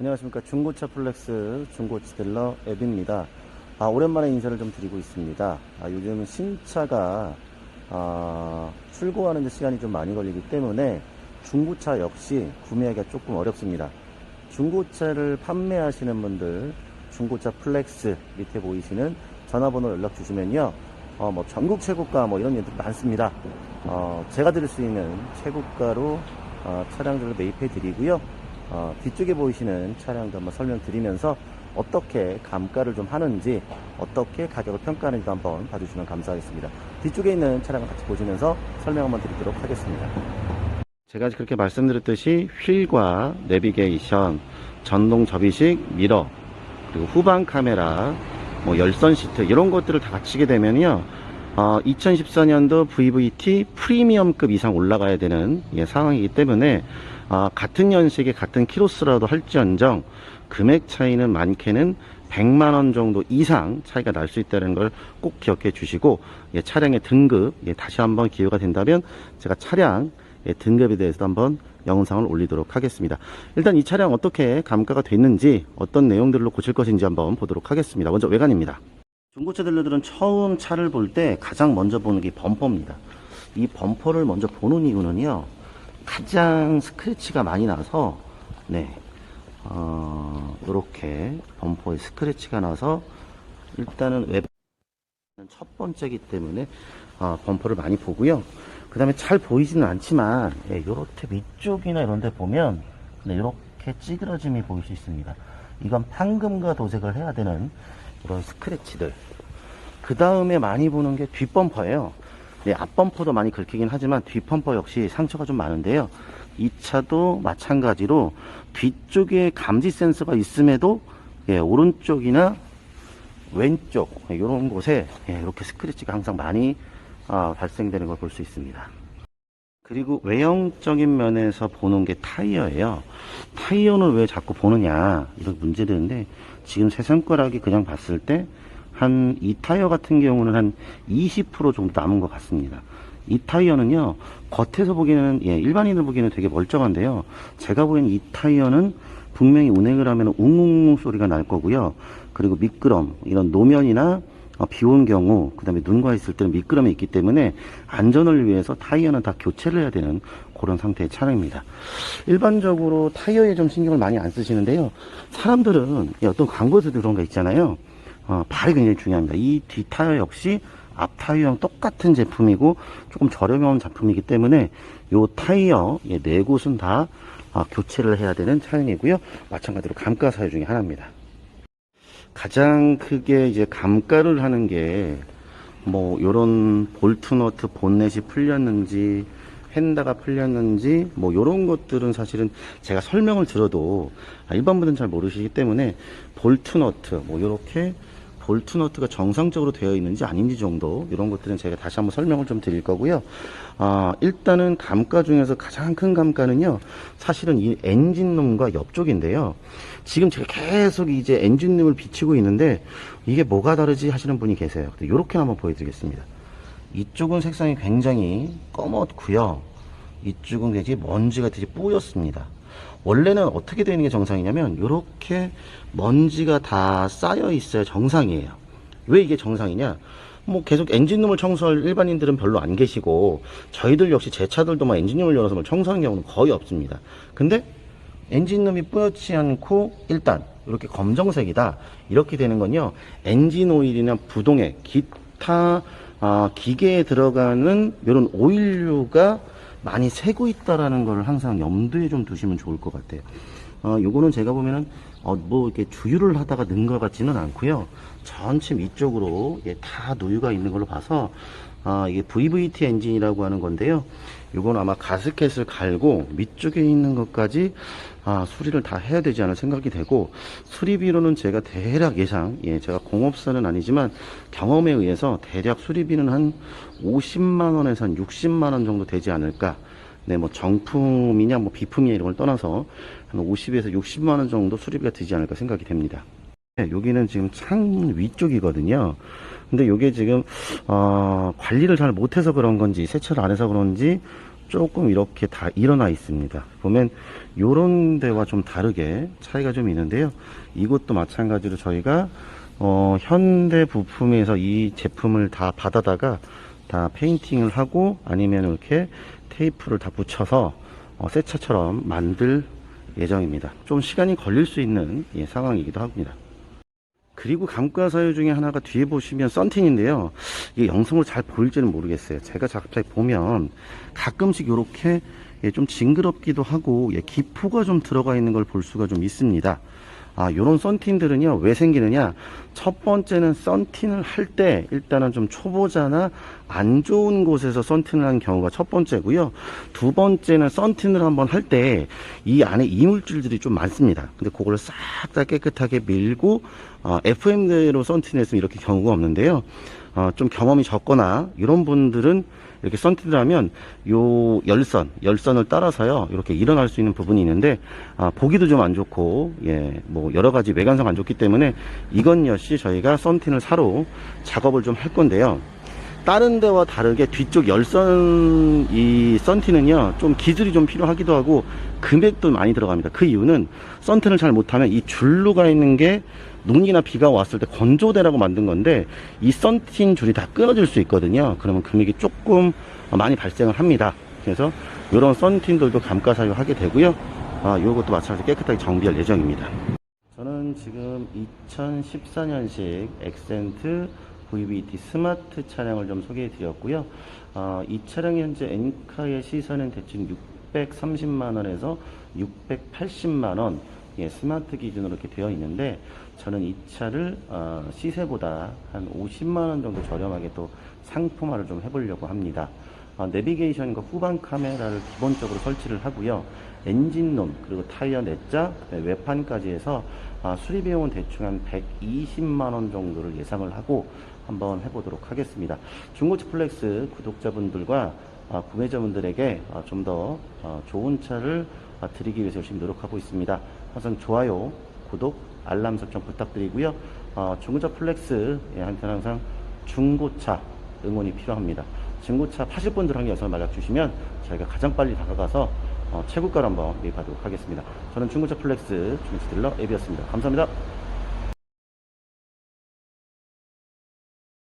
안녕하십니까. 중고차 플렉스 중고차 딜러 앱입니다. 아, 오랜만에 인사를 좀 드리고 있습니다. 아, 요즘 신차가 아, 출고하는 데 시간이 좀 많이 걸리기 때문에 중고차 역시 구매하기가 조금 어렵습니다. 중고차를 판매하시는 분들 중고차 플렉스 밑에 보이시는 전화번호 연락 주시면요. 어, 뭐 전국 최고가 뭐 이런 얘기들 많습니다. 어, 제가 드릴 수 있는 최고가로 어, 차량들을 매입해 드리고요 어, 뒤쪽에 보이시는 차량도 한번 설명드리면서 어떻게 감가를 좀 하는지 어떻게 가격을 평가하는지 한번 봐주시면 감사하겠습니다. 뒤쪽에 있는 차량을 같이 보시면서 설명 한번 드리도록 하겠습니다. 제가 그렇게 말씀드렸듯이 휠과 내비게이션, 전동 접이식 미러, 그리고 후방 카메라, 뭐 열선 시트 이런 것들을 다 갖추게 되면요. 어, 2014년도 VVT 프리미엄급 이상 올라가야 되는 예, 상황이기 때문에 아, 같은 연식에 같은 키로수라도 할지언정 금액 차이는 많게는 100만 원 정도 이상 차이가 날 수 있다는 걸 꼭 기억해 주시고 예, 차량의 등급 예, 다시 한번 기회가 된다면 제가 차량 예, 등급에 대해서 한번 영상을 올리도록 하겠습니다. 일단 이 차량 어떻게 감가가 됐는지 어떤 내용들로 고칠 것인지 한번 보도록 하겠습니다. 먼저 외관입니다. 중고차 딜러들은 처음 차를 볼 때 가장 먼저 보는 게 범퍼입니다. 이 범퍼를 먼저 보는 이유는요. 가장 스크래치가 많이 나서 네. 어, 이렇게 범퍼에 스크래치가 나서 일단은 외첫 번째기 때문에 어, 범퍼를 많이 보고요. 그 다음에 잘 보이지는 않지만 예, 이렇게 위쪽이나 이런 데 보면 네, 이렇게 찌그러짐이 보일 수 있습니다. 이건 판금과 도색을 해야 되는 이런 스크래치들. 그 다음에 많이 보는 게 뒷범퍼예요. 네, 앞범퍼도 많이 긁히긴 하지만 뒷범퍼 역시 상처가 좀 많은데요. 이 차도 마찬가지로 뒤쪽에 감지 센서가 있음에도 예, 오른쪽이나 왼쪽 이런 곳에 예, 이렇게 스크래치가 항상 많이 아, 발생되는 걸 볼 수 있습니다. 그리고 외형적인 면에서 보는 게 타이어예요. 타이어는 왜 자꾸 보느냐 이런 문제들인데 지금 세 손가락이 그냥 봤을 때 한 이 타이어 같은 경우는 한 20% 정도 남은 것 같습니다. 이 타이어는요 겉에서 보기에는 예, 일반인들 보기에는 되게 멀쩡한데요. 제가 보기엔 이 타이어는 분명히 운행을 하면 웅웅 소리가 날 거고요. 그리고 미끄럼 이런 노면이나 어, 비 온 경우 그다음에 눈과 있을 때는 미끄럼이 있기 때문에 안전을 위해서 타이어는 다 교체를 해야 되는 그런 상태의 차량입니다. 일반적으로 타이어에 좀 신경을 많이 안 쓰시는데요. 사람들은 이 어떤 광고에서도 그런 거 있잖아요. 어, 발이 굉장히 중요합니다. 이뒷 타이어 역시 앞 타이어랑 똑같은 제품이고 조금 저렴한 제품이기 때문에 이 타이어 예, 네 곳은 다 아, 교체를 해야 되는 차량이고요. 마찬가지로 감가 사유 중에 하나입니다. 가장 크게 이제 감가를 하는 게 뭐 요런 볼트 너트 본넷이 풀렸는지 휀다가 풀렸는지 뭐 요런 것들은 사실은 제가 설명을 들어도 아, 일반 분들은 잘 모르시기 때문에 볼트 너트 뭐 요렇게 볼트 너트가 정상적으로 되어 있는지 아닌지 정도 이런 것들은 제가 다시 한번 설명을 좀 드릴 거고요. 아, 일단은 감가 중에서 가장 큰 감가는요. 사실은 이 엔진룸과 옆쪽인데요. 지금 제가 계속 이제 엔진룸을 비치고 있는데 이게 뭐가 다르지 하시는 분이 계세요. 이렇게 한번 보여드리겠습니다. 이쪽은 색상이 굉장히 검었고요. 이쪽은 굉장히 먼지가 되게 뿌였습니다. 원래는 어떻게 되는 게 정상이냐면 이렇게 먼지가 다 쌓여 있어야 정상이에요. 왜 이게 정상이냐? 뭐 계속 엔진룸을 청소할 일반인들은 별로 안 계시고 저희들 역시 제 차들도 막 엔진룸을 열어서 뭐 청소하는 경우는 거의 없습니다. 근데 엔진룸이 뿌옇지 않고 일단 이렇게 검정색이다 이렇게 되는 건요 엔진 오일이나 부동액 기타 아, 기계에 들어가는 이런 오일류가 많이 새고 있다라는 걸 항상 염두에 좀 두시면 좋을 것 같아요. 어, 요거는 제가 보면은, 어, 뭐, 이렇게 주유를 하다가 는 것 같지는 않고요. 전체 위쪽으로, 예, 다 누유가 있는 걸로 봐서, 아, 이게 VVT 엔진이라고 하는 건데요. 요건 아마 가스켓을 갈고 밑쪽에 있는 것까지 아, 수리를 다 해야 되지 않을 생각이 되고 수리비로는 제가 대략 예상, 예, 제가 공업사는 아니지만 경험에 의해서 대략 수리비는 한 50만 원에서 한 60만 원 정도 되지 않을까. 네, 뭐 정품이냐 뭐 비품이냐 이런 걸 떠나서 한 50에서 60만 원 정도 수리비가 되지 않을까 생각이 됩니다. 네, 여기는 지금 창 위쪽이거든요. 근데 이게 지금 어, 관리를 잘 못해서 그런 건지 세차를 안 해서 그런지 조금 이렇게 다 일어나 있습니다. 보면 요런 데와 좀 다르게 차이가 좀 있는데요. 이것도 마찬가지로 저희가 어, 현대 부품에서 이 제품을 다 받아다가 다 페인팅을 하고 아니면 이렇게 테이프를 다 붙여서 어, 새 차처럼 만들 예정입니다. 좀 시간이 걸릴 수 있는 예, 상황이기도 합니다. 그리고 감가사유 중에 하나가 뒤에 보시면 썬팅인데요. 이게 영상으로 잘 보일지는 모르겠어요. 제가 갑자기 보면 가끔씩 이렇게 예, 좀 징그럽기도 하고 예, 기포가 좀 들어가 있는 걸 볼 수가 좀 있습니다. 아, 요런 썬틴들은요, 왜 생기느냐? 첫 번째는 썬틴을 할 때, 일단은 좀 초보자나 안 좋은 곳에서 썬틴을 하는 경우가 첫 번째고요. 두 번째는 썬틴을 한번 할 때, 이 안에 이물질들이 좀 많습니다. 근데 그걸 싹 다 깨끗하게 밀고, 어, FM대로 썬틴을 했으면 이렇게 경우가 없는데요. 어, 좀 경험이 적거나, 이런 분들은 이렇게 썬틴을 하면 요 열선, 열선을 따라서요, 이렇게 일어날 수 있는 부분이 있는데, 아, 보기도 좀 안 좋고, 예, 뭐, 여러 가지 외관성 안 좋기 때문에 이건 역시 저희가 썬틴을 사로 작업을 좀 할 건데요. 다른 데와 다르게 뒤쪽 열선 이 썬틴은요 좀 기술이 좀 필요하기도 하고 금액도 많이 들어갑니다. 그 이유는 썬틴을 잘 못하면 이 줄로 가 있는 게 눈이나 비가 왔을 때 건조대라고 만든 건데 이 썬틴 줄이 다 끊어질 수 있거든요. 그러면 금액이 조금 많이 발생을 합니다. 그래서 이런 썬틴들도 감가 사유 하게 되고요. 아 요것도 마찬가지로 깨끗하게 정비할 예정입니다. 저는 지금 2014년식 엑센트 VVT 스마트 차량을 좀 소개해 드렸고요. 어, 이 차량이 현재 엔카의 시세는 대충 630만원에서 680만원 예, 스마트 기준으로 이렇게 되어 있는데 저는 이 차를 어, 시세보다 한 50만원 정도 저렴하게 또 상품화를 좀 해보려고 합니다. 어, 내비게이션과 후방 카메라를 기본적으로 설치를 하고요. 엔진룸 그리고 타이어 내자 외판까지 해서 아, 수리 비용은 대충 한 120만 원 정도를 예상을 하고 한번 해보도록 하겠습니다. 중고차 플렉스 구독자분들과 아, 구매자분들에게 아, 좀더 좋은 차를 아, 드리기 위해서 열심히 노력하고 있습니다. 항상 좋아요, 구독, 알람 설정 부탁드리고요. 어, 중고차 플렉스 예, 항상 중고차 응원이 필요합니다. 중고차 파실 분들 한 여섯 연락 주시면 저희가 가장 빨리 다가가서 어, 최고가를 한번 매입하도록 하겠습니다. 저는 중고차 플렉스 중고차 딜러 앱이었습니다. 감사합니다.